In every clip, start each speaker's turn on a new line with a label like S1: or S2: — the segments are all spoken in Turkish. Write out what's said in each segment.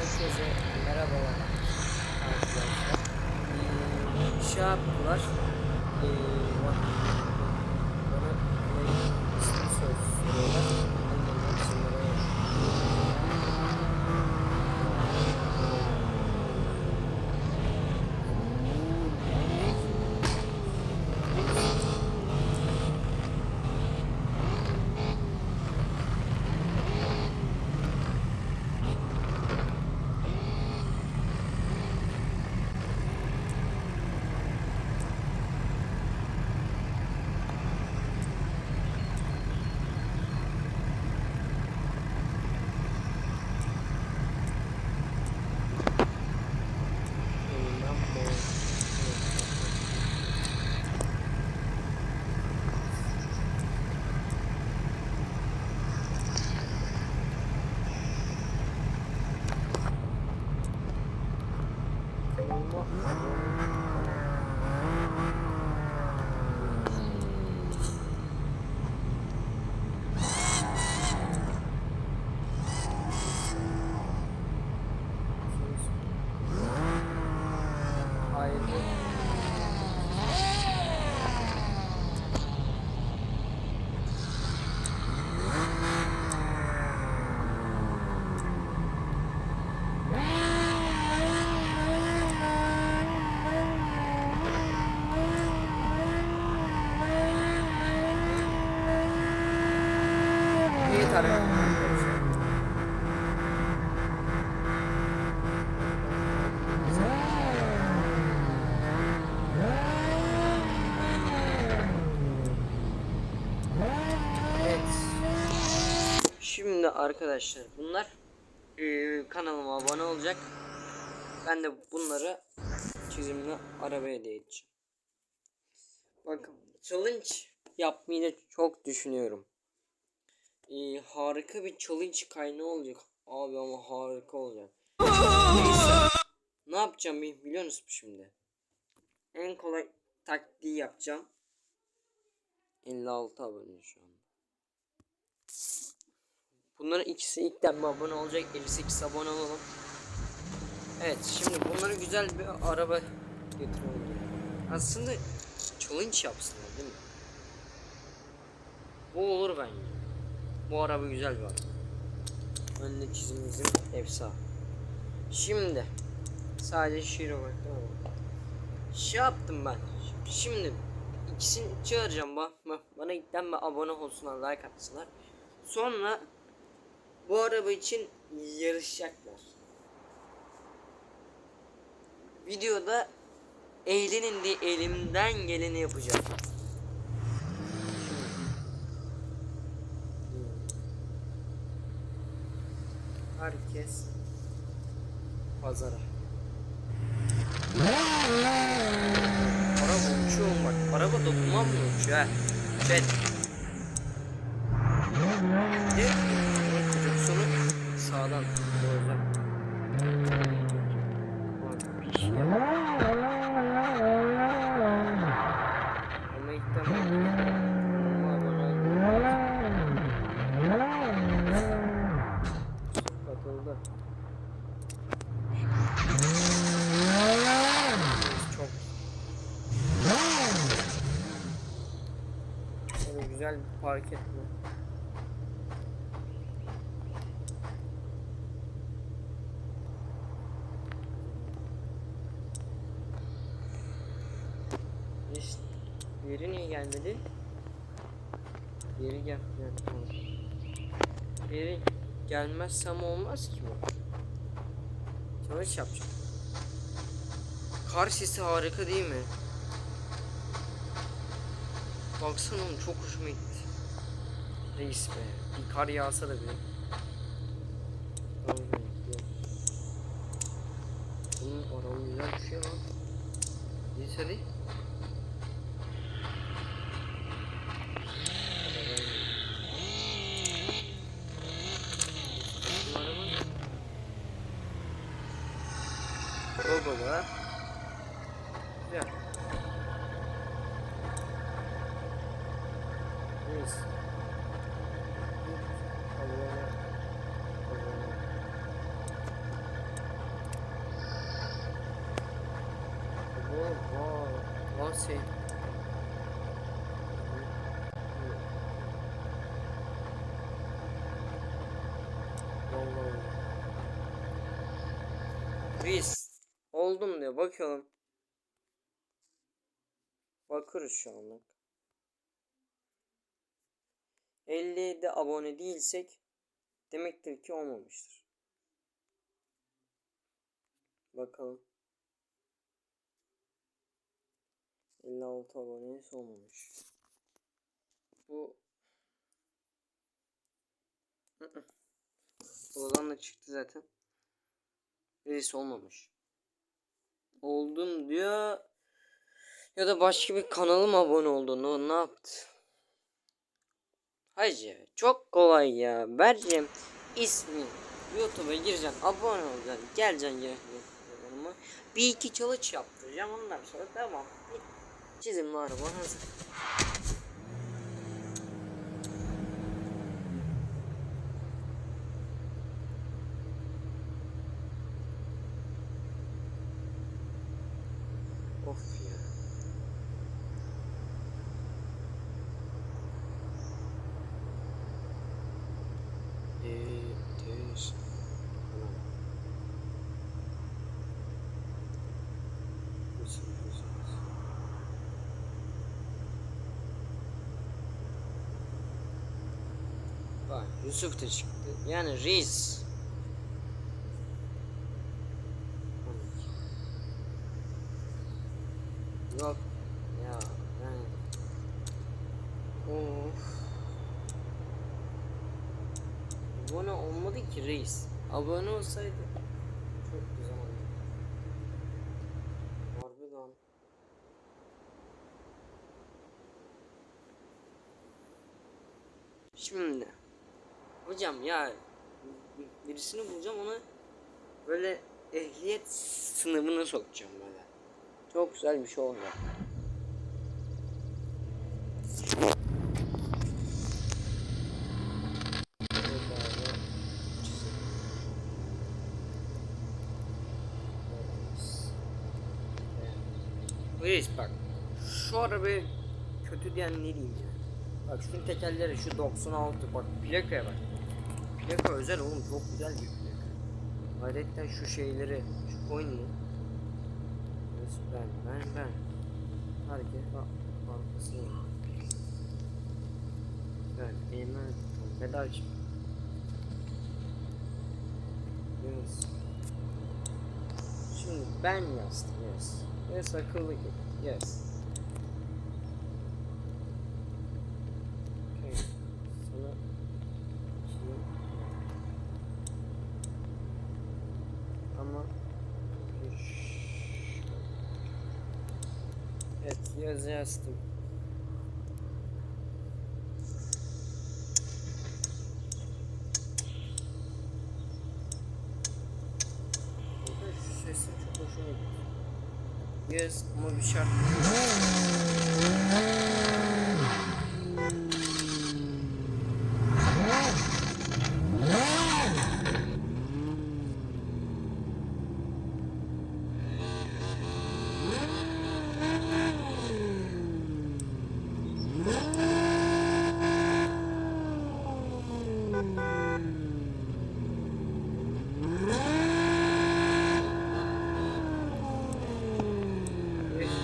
S1: Herkese merhabalar arkadaşlar. Ee, şey yaptılar. Ee, bana isim sor- soruyorlar. Ben de onların isimleri Ondan bu- Hayır. İyi tarif. Evet. Arkadaşlar bunlar eee, kanalıma abone olacak. Ben de bunları çizimle arabaya hediye edeceğim. Bakın challenge yapmayı da çok düşünüyorum. Eee, harika bir challenge kaynağı olacak. Abi ama harika olacak. Neyse. Ne yapacağım bi- biliyor musun şimdi? En kolay taktiği yapacağım. 56 abone şu an. Bunların ikisi ilkten bir abone olacak. 58 abone olalım. Evet şimdi bunları güzel bir araba getirelim. Aslında challenge yapsınlar değil mi? Bu olur bence. Bu araba güzel bir araba. Önde çizimimizin efsane. Şimdi sadece şiir olarak. Şey yaptım ben. Şimdi ikisini çağıracağım. Ba ba- bana ilkten abone olsunlar, like atsınlar. Sonra bu araba için yarışacaklar. Videoda eğlenin diye elimden geleni yapacağım. Herkes pazara. Araba uçuyor bak. Araba dokunmamıyor uçuyor ha. Bir de bunun kutuksunu sağdan doğru. Bak bir şey yap. Ama ilk defa kanalıma abone olmayı Katıldı. Çok Böyle güzel bir park etme. İşte diğeri niye gelmedi? Diğeri gel. Diğeri gelmezsem olmaz ki bu. Çalış yapacağım. Kar sesi harika değil mi? Baksana oğlum çok hoşuma gitti. Reis be. Bir kar yağsa da bekliyorum. Bunun araba güzel bir şey lan. Neyse hadi. Bu araba ne? Logo var. Güzel. Neyse. Allah'ına- Allah'ına. şey. Vallahi. Reis oldum diyor bakıyorum. Bakırız şu anlık. 57 abone değilsek demektir ki olmamıştır. Bakalım. 56 abone olmamış. Bu Buradan da çıktı zaten. Birisi olmamış. Oldum diyor. Ya da başka bir kanalıma abone oldu. Ne, ne yaptı? Hacı çok kolay ya. Vereceğim ismi. YouTube'a gireceksin. Abone olacaksın. Geleceksin yanıma. Bir iki challenge yaptıracağım. Ondan sonra devam. Çizimli araba hazır. Of ya. Ateş. Tamam. Nasıl yapıyorsunuz? Bak Yusuf da çıktı. Yani reis. Yok. Ya yani. Of. Abone olmadı ki reis. Abone olsaydı. Çok güzel olurdu. Harbi lan Şimdi Hocam ya. Birisini bulacağım ona Böyle ehliyet sınavına sokacağım böyle. Çok güzel bir şey olacak. Reis bak şu arabayı kötü diyen ne diyeyim ya? Bak şunun tekerleri şu 96 bak plakaya bak Plaka özel oğlum çok güzel bir plaka Hayretten şu şeyleri şu coin'i ben ben ben bak arkasına Ben eğmen pedal çek Yes. Şimdi ben yazdım yes. Yes akıllı git. Yes. Evet yaz yazdım. Burada şu sesim çok hoşuma gitti. Yaz ama bir şart.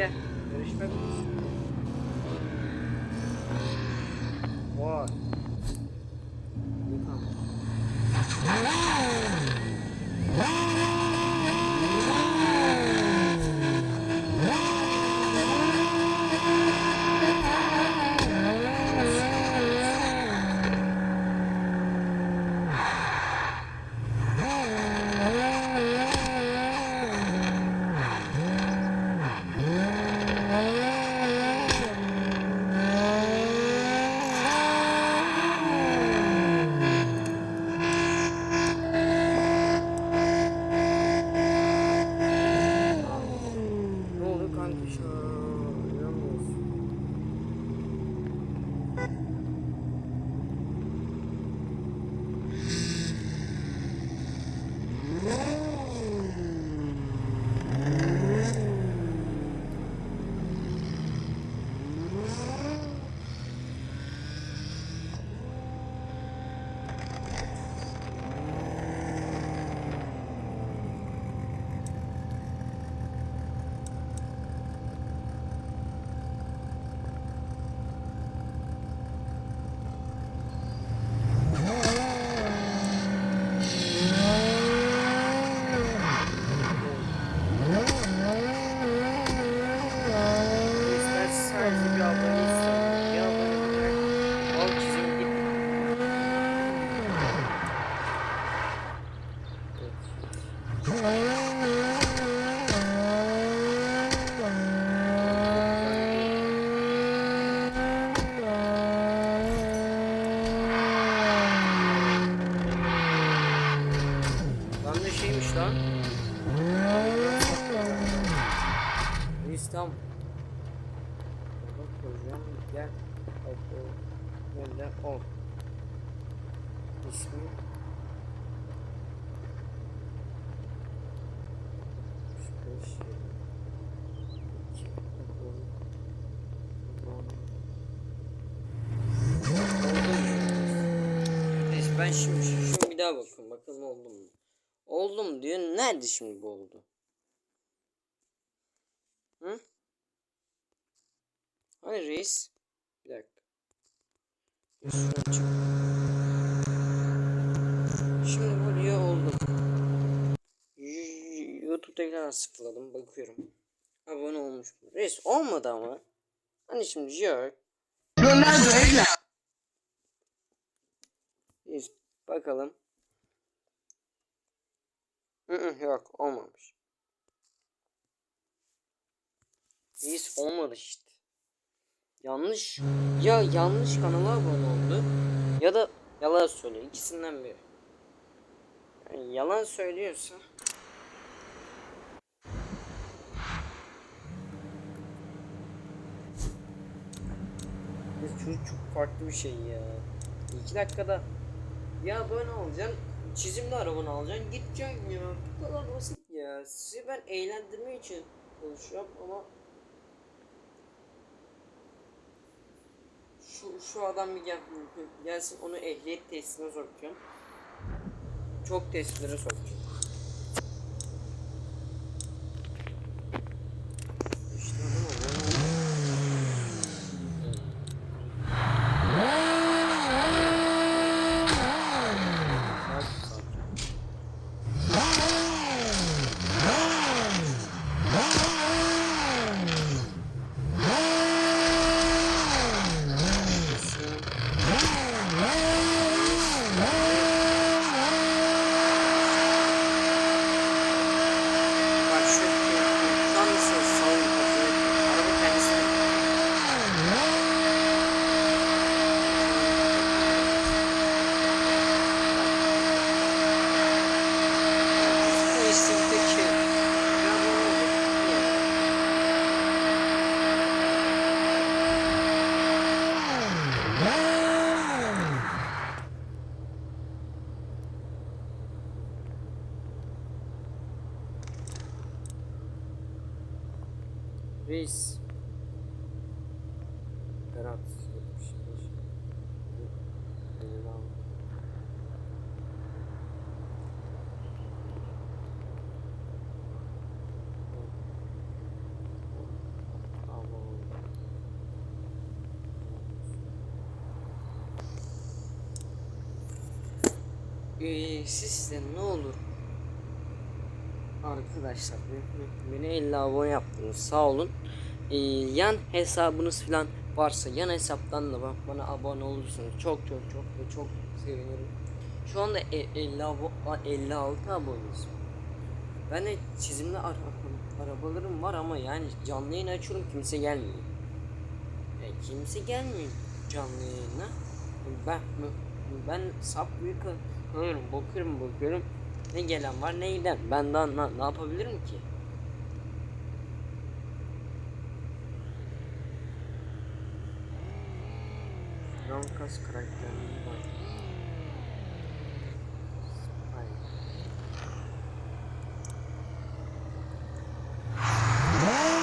S1: Gel. Görüşmek üzere. Gel. Böyle ol. İsmi. Üç, beş, iki. Oldu mu? Neyse ben şimdi şu bir daha bakıyorum. Bakalım oldu mu? Oldum diyor. Nerede şimdi bu oldu? Hayır reis. Bir dakika. Şimdi buraya oldum. Y- YouTube tekrar sıfırladım. Bakıyorum. Abone olmuş mu? Reis olmadı ama. Hani şimdi yok. Reis bakalım. Hı hı, yok olmamış. Reis olmadı işte. Yanlış. Ya yanlış kanala abone oldu. Ya da yalan söylüyor. İkisinden biri. Yani yalan söylüyorsa. Biz çocuk çok farklı bir şey ya. İki dakikada ya abone olacaksın. Çizimli arabanı alacaksın. Gideceksin ya. Bu kadar basit ya. Sizi ben eğlendirmek için konuşuyorum ama şu, şu adam bir gel, gelsin onu ehliyet testine sokacağım. Çok testlere sokacağım. İşte adam abone oldu. Bak, bak. Bak şu şu an mesela sağ araba kendisi Bu isimdeki ya bu oldu ya. Reis. Berat. 75. Ellam. Ee, siz de ne olur Arkadaşlar beni- beni 50 abone yaptınız sağ olun. Ee, yan hesabınız falan varsa yan hesaptan da bak bana abone olursunuz. Çok çok çok ve çok sevinirim. Şu anda e- 50 abo 56 aboneyiz. Ben de çizimli ara arabalarım var ama yani canlı yayın açıyorum kimse gelmiyor. Yani kimse gelmiyor canlı yayına. Ben ben sap büyük bakıyorum bakıyorum bakıyorum. Ne gelen var ne giden. Ben daha ne, ne yapabilirim ki? Rankas karakterinin var. Hayır. Var.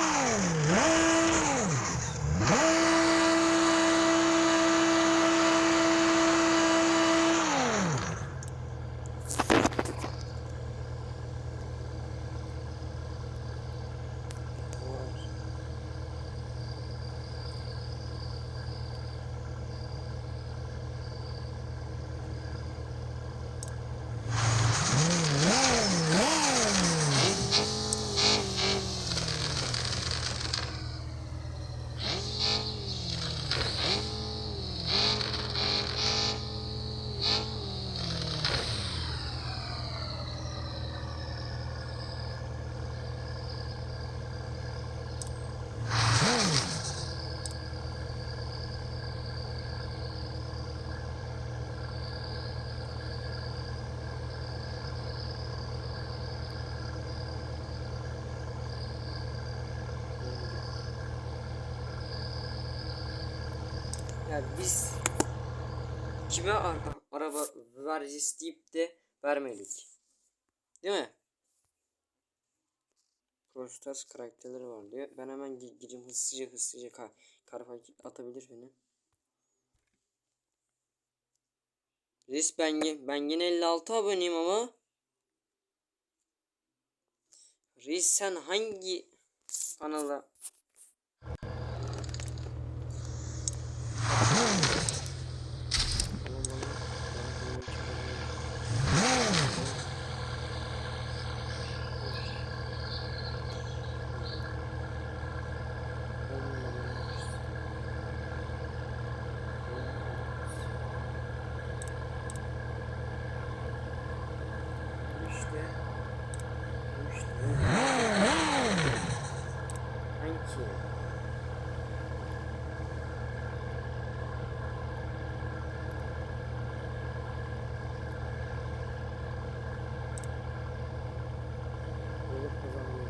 S1: Yani biz kime ara- araba vereceğiz deyip de vermedik. Değil mi? Prostas karakterleri var diyor. Ben hemen gi- gireyim hızlıca hızlıca kar, kar atabilir beni. Reis ben, ben yine 56 aboneyim ama. Reis sen hangi kanala İşte. İşte. Hangi? Olup kazanmıyor.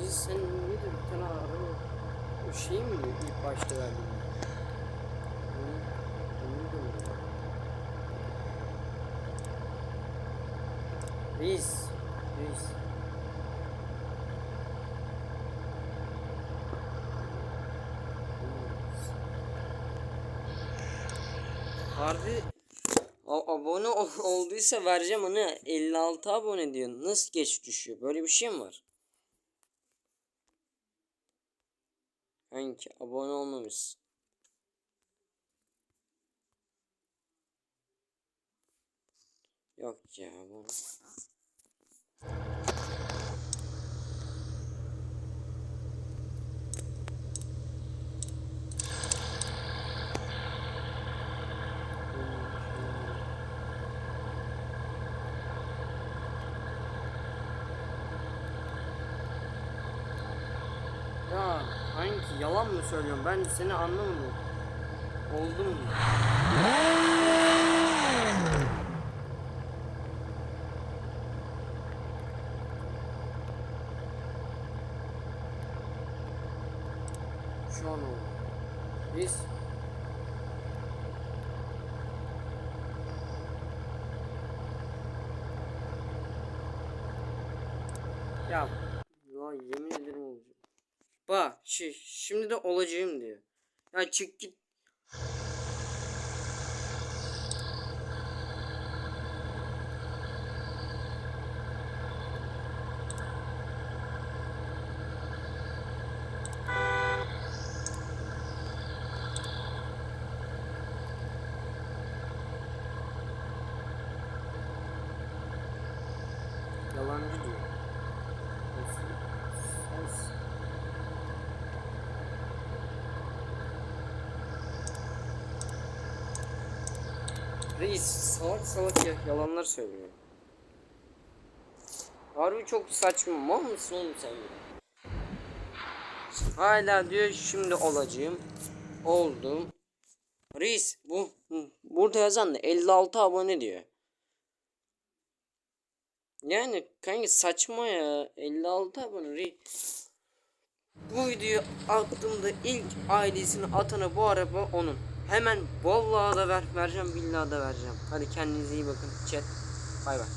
S1: Biz sen neydi bir tane araba o şey mi diyor ilk başta verdiğin? Onu, onu da mı diyor? Reis, reis. Harbi abone ol- olduysa vereceğim onu 56 abone diyor. Nasıl geç düşüyor? Böyle bir şey mi var? Hangi abone olmamış? Yok ya bu. Ya hangi yalan mı söylüyorum? Ben seni anlamadım. Oldu mu? Şu an oldu. Biz Ya, ya yemin ederim olacak. Bak şey, şimdi de olacağım diyor. Ya çık git. Reis salak salak ya, yalanlar söylüyor. Harbi çok saçma. Mal mısın oğlum sen? Hala diyor şimdi olacağım. Oldum. Reis bu burada yazan da 56 abone diyor. Yani kanka saçma ya. 56 abone Reis. Bu videoyu attığımda ilk ailesini atana bu araba onun. Hemen vallahi da ver, vereceğim billahi da vereceğim. Hadi kendinize iyi bakın. Chat. Bay bay.